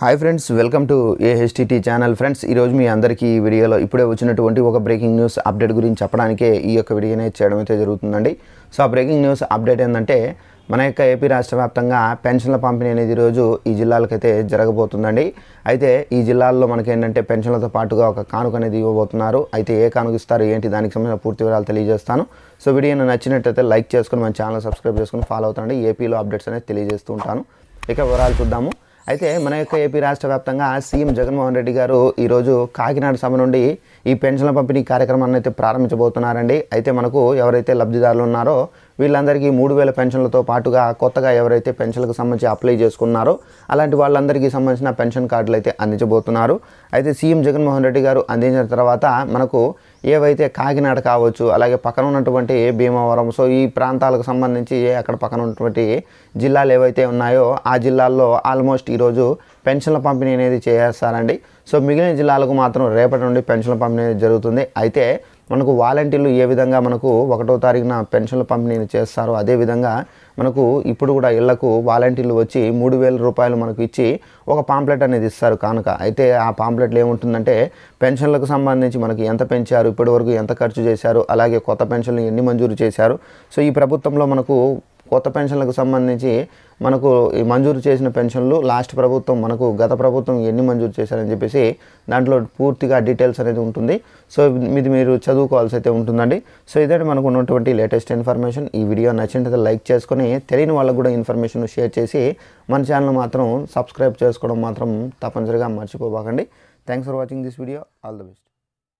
Hi friends welcome to A H T T channel friends ఈరోజు మీ అందరికీ ఈ వీడియోలో ఇప్పుడే వచ్చినటువంటి ఒక బ్రేకింగ్ న్యూస్ అప్డేట్ గురించి చెప్పడానికే ఈ యొక్క వీడియోనే చేయడం అయితే జరుగుతుందండి. సో ఆ బ్రేకింగ్ న్యూస్ అప్డేట్ ఏంటంటే మన యొక్క ఏపీ రాష్ట్ర వ్యాప్తంగా పెన్షన్ల పంపిణీ అనేది ఈరోజు ఈ జిల్లాలకైతే జరగబోతుందండి. అయితే ఈ జిల్లాల్లో మనకి ఏంటంటే పెన్షన్లతో పాటుగా ఒక కానుక అనేది ఇవ్వబోతున్నారు. అయితే ఏ కానుక ఇస్తారు ఏంటి దానికి సంబంధించిన పూర్తి వివరాలు తెలియజేస్తాను. సో వీడియోని నచ్చినట్టయితే లైక్ చేసుకుని మన ఛానల్ సబ్స్క్రైబ్ చేసుకుని ఫాలో అవుతానండి. ఏపీలో అప్డేట్స్ అనేది తెలియజేస్తూ ఉంటాను. ఇక వివరాలు చూద్దాము. అయితే మన యొక్క ఏపీ రాష్ట్ర వ్యాప్తంగా సీఎం జగన్మోహన్ రెడ్డి గారు ఈరోజు కాకినాడ సభ నుండి ఈ పెన్షన్ల పంపిణీ కార్యక్రమాన్ని అయితే ప్రారంభించబోతున్నారండి. అయితే మనకు ఎవరైతే లబ్ధిదారులు ఉన్నారో వీళ్ళందరికీ మూడు వేల పెన్షన్లతో పాటుగా కొత్తగా ఎవరైతే పెన్షన్లకు సంబంధించి అప్లై చేసుకున్నారో అలాంటి వాళ్ళందరికీ సంబంధించిన పెన్షన్ కార్డులు అయితే అందించబోతున్నారు. అయితే సీఎం జగన్మోహన్ రెడ్డి గారు అందించిన తర్వాత మనకు ఏవైతే కాకినాడ కావచ్చు అలాగే పక్కన ఉన్నటువంటి భీమవరం సో ఈ ప్రాంతాలకు సంబంధించి అక్కడ పక్కన ఉన్నటువంటి జిల్లాలు ఏవైతే ఉన్నాయో ఆ జిల్లాల్లో ఆల్మోస్ట్ ఈరోజు పెన్షన్ల పంపిణీ అనేది చేసేస్తారండి సో మిగిలిన జిల్లాలకు మాత్రం రేపటి నుండి పెన్షన్ల పంపిణీ అనేది జరుగుతుంది. అయితే మనకు వాలంటీర్లు ఏ విధంగా మనకు ఒకటో తారీఖున పెన్షన్లు పంపిణీని చేస్తారో అదేవిధంగా మనకు ఇప్పుడు కూడా ఇళ్ళకు వాలంటీర్లు వచ్చి మూడు వేల రూపాయలు మనకు ఇచ్చి ఒక పాంప్లెట్ అనేది ఇస్తారు కానుక. అయితే ఆ పాంప్లెట్లు ఏముంటుందంటే పెన్షన్లకు సంబంధించి మనకి ఎంత పెంచారు ఇప్పటి వరకు ఎంత ఖర్చు చేశారు అలాగే కొత్త పెన్షన్లు ఎన్ని మంజూరు చేశారు. సో ఈ ప్రభుత్వంలో మనకు కొత్త పెన్షన్లకు సంబంధించి మనకు ఈ మంజూరు చేసిన పెన్షన్లు లాస్ట్ ప్రభుత్వం మనకు గత ప్రభుత్వం ఎన్ని మంజూరు చేశారని చెప్పేసి దాంట్లో పూర్తిగా డీటెయిల్స్ అనేది ఉంటుంది. సో ఇది మీరు చదువుకోవాల్సి అయితే ఉంటుందండి. సో ఇదే మనకు ఉన్నటువంటి లేటెస్ట్ ఇన్ఫర్మేషన్. ఈ వీడియో నచ్చినట్లయితే లైక్ చేసుకొని తెలియని వాళ్ళకు కూడా ఇన్ఫర్మేషన్ షేర్ చేసి మన ఛానల్ మాత్రం సబ్స్క్రైబ్ చేసుకోవడం మాత్రం తప్పనిసరిగా మర్చిపోబాకండి. Thanks for watching this video. All the best.